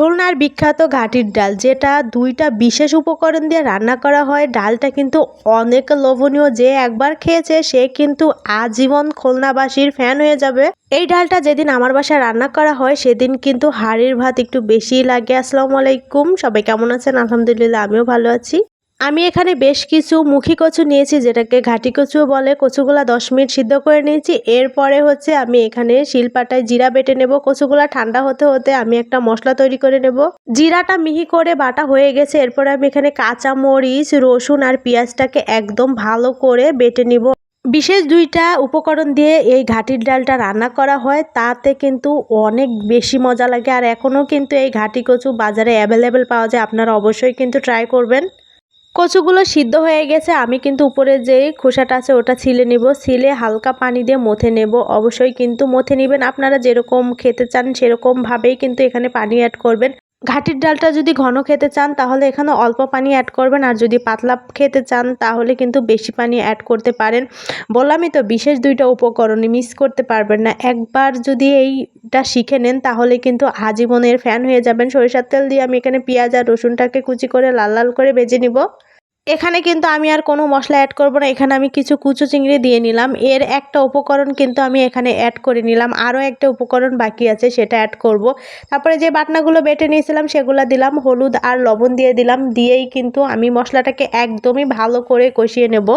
খুলনার বিখ্যাত ঘাটির ডাল, যেটা দুইটা বিশেষ উপকরণ দিয়ে রান্না করা হয়। ডালটা কিন্তু অনেক লোভনীয়, যে একবার খেয়েছে সে কিন্তু আজীবন খুলনাবাসীর ফ্যান হয়ে যাবে। এই ডালটা যেদিন আমার বাসায় রান্না করা হয়, সেদিন কিন্তু হাড়ির ভাত একটু বেশি লাগে। আসসালামু আলাইকুম, সবাই কেমন আছেন? আলহামদুলিল্লাহ, আমিও ভালো আছি। আমি এখানে বেশ কিছু মুখী কচু নিয়েছি, যেটাকে ঘাটি কচুও বলে। কচুগুলা দশ মিনিট সিদ্ধ করে নিয়েছি। এরপরে হচ্ছে আমি এখানে শিলপাটায় জিরা বেটে নেব। কচুগুলা ঠান্ডা হতে হতে আমি একটা মশলা তৈরি করে নেব। জিরাটা মিহি করে বাটা হয়ে গেছে। এরপরে আমি এখানে কাঁচা মরিচ রসুন আর পেঁয়াজটাকে একদম ভালো করে বেটে নিব। বিশেষ দুইটা উপকরণ দিয়ে এই ঘাটির ডালটা রান্না করা হয়। তাতে কিন্তু অনেক বেশি মজা লাগে। আর এখনও কিন্তু এই ঘাটি কচু বাজারে অ্যাভেলেবেল পাওয়া যায়। আপনারা অবশ্যই কিন্তু ট্রাই করবেন। কচুগুলো সিদ্ধ হয়ে গেছে, আমি কিন্তু উপরে যে খোসাটা আছে ওটা ছিলে নিব। ছিলে হালকা পানি দিয়ে মথে নেব। অবশ্যই কিন্তু মথে নেবেন। আপনারা যেরকম খেতে চান সেরকমভাবেই কিন্তু এখানে পানি অ্যাড করবেন। ঘাটির ডালটা যদি ঘন খেতে চান তাহলে এখানে অল্প পানি অ্যাড করবেন। আর যদি পাতলা খেতে চান তাহলে কিন্তু বেশি পানি অ্যাড করতে পারেন। বললামই তো, বিশেষ দুইটা উপকরণ মিস করতে পারবেন না। একবার যদি এইটা শিখে নেন তাহলে কিন্তু আজীবনের ফ্যান হয়ে যাবেন। সরিষার তেল দিয়ে আমি এখানে পেঁয়াজ আর রসুনটাকে কুচি করে লাল লাল করে বেজে নিব। এখানে কিন্তু আমি আর কোনো মশলা অ্যাড করব না। এখানে আমি কিছু কুচু চিংড়ি দিয়ে নিলাম। এর একটা উপকরণ কিন্তু আমি এখানে অ্যাড করে নিলাম। আরও একটা উপকরণ বাকি আছে, সেটা অ্যাড করব। তারপরে যে বাটনাগুলো বেটে নিয়েছিলাম, সেগুলো দিলাম। হলুদ আর লবণ দিয়ে দিলাম। দিয়েই কিন্তু আমি মশলাটাকে একদমই ভালো করে কষিয়ে নেব।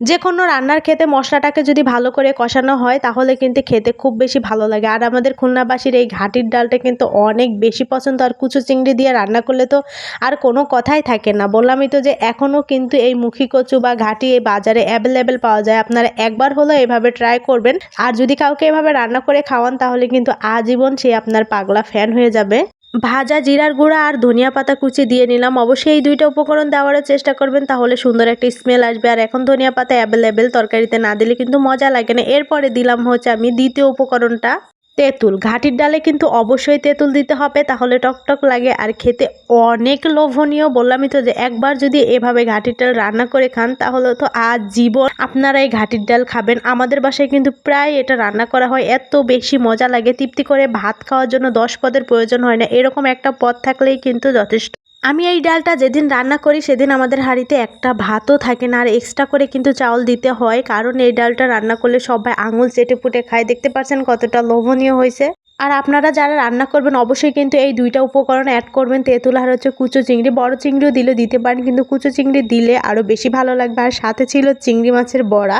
যে কোনো রান্নার খেতে মশলাটাকে যদি ভালো করে কষানো হয়, তাহলে কিন্তু খেতে খুব বেশি ভালো লাগে। আর আমাদের খুলনাবাসীর এই ঘাটির ডালটা কিন্তু অনেক বেশি পছন্দ। আর কুচু চিংড়ি দিয়ে রান্না করলে তো আর কোনো কথাই থাকে না। বললামই তো যে এখনও কিন্তু এই মুখী কচু বা ঘাটি এই বাজারে অ্যাভেলেবেল পাওয়া যায়। আপনারা একবার হলো এভাবে ট্রাই করবেন। আর যদি কাউকে এভাবে রান্না করে খাওয়ান, তাহলে কিন্তু আজীবন সে আপনার পাগলা ফ্যান হয়ে যাবে। ভাজা জিরার গুঁড়া আর ধনিয়া পাতা কুচি দিয়ে নিলাম। অবশ্যই এই দুইটা উপকরণ দেওয়ার চেষ্টা করবেন, তাহলে সুন্দর একটা স্মেল আসবে। আর এখন ধনিয়া পাতা অ্যাভেলেবেল তরকারিতে না দিলে কিন্তু মজা লাগে না। এরপরে দিলাম হচ্ছে আমি দ্বিতীয় উপকরণটা। তেঁতুল। ঘাটির ডালে কিন্তু অবশ্যই তেঁতুল দিতে হবে, তাহলে টকটক লাগে। আর খেতে অনেক লোভনীয়, বললামই তো যে একবার যদি এভাবে ঘাটির ডাল রান্না করে খান, তাহলে তো আজ জীবন আপনারা এই ঘাটির ডাল খাবেন। আমাদের বাসায় কিন্তু প্রায় এটা রান্না করা হয়। এত বেশি মজা লাগে, তৃপ্তি করে ভাত খাওয়ার জন্য দশ পদের প্রয়োজন হয় না। এরকম একটা পদ থাকলেই কিন্তু যথেষ্ট। আমি এই ডালটা যেদিন রান্না করি, সেদিন আমাদের হাঁড়িতে একটা ভাতও থাকে না। আর এক্সট্রা করে কিন্তু চাউল দিতে হয়, কারণ এই ডালটা রান্না করলে সবাই আঙুল চেটে পুটে খায়। দেখতে পাচ্ছেন কতটা লোভনীয় হয়েছে। আর আপনারা যারা রান্না করবেন, অবশ্যই কিন্তু এই দুইটা উপকরণ অ্যাড করবেন। তেঁতুল আর হচ্ছে কুচো চিংড়ি। বড় চিংড়িও দিলে দিতে পারেন, কিন্তু কুচো চিংড়ি দিলে আরও বেশি ভালো লাগবে। আর সাথে ছিল চিংড়ি মাছের বড়া।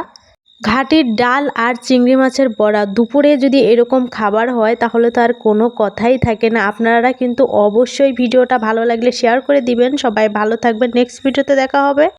ঘাটির ডাল আর চিংড়ি মাছের বড়া দুপুরে যদি এরকম খাবার হয় তাহলে তো আর কোনো কথাই থাকে না। আপনারা কিন্তু অবশ্যই ভিডিওটা ভালো লাগলে শেয়ার করে দিবেন। সবাই ভালো থাকবেন। নেক্সট ভিডিওতে দেখা হবে।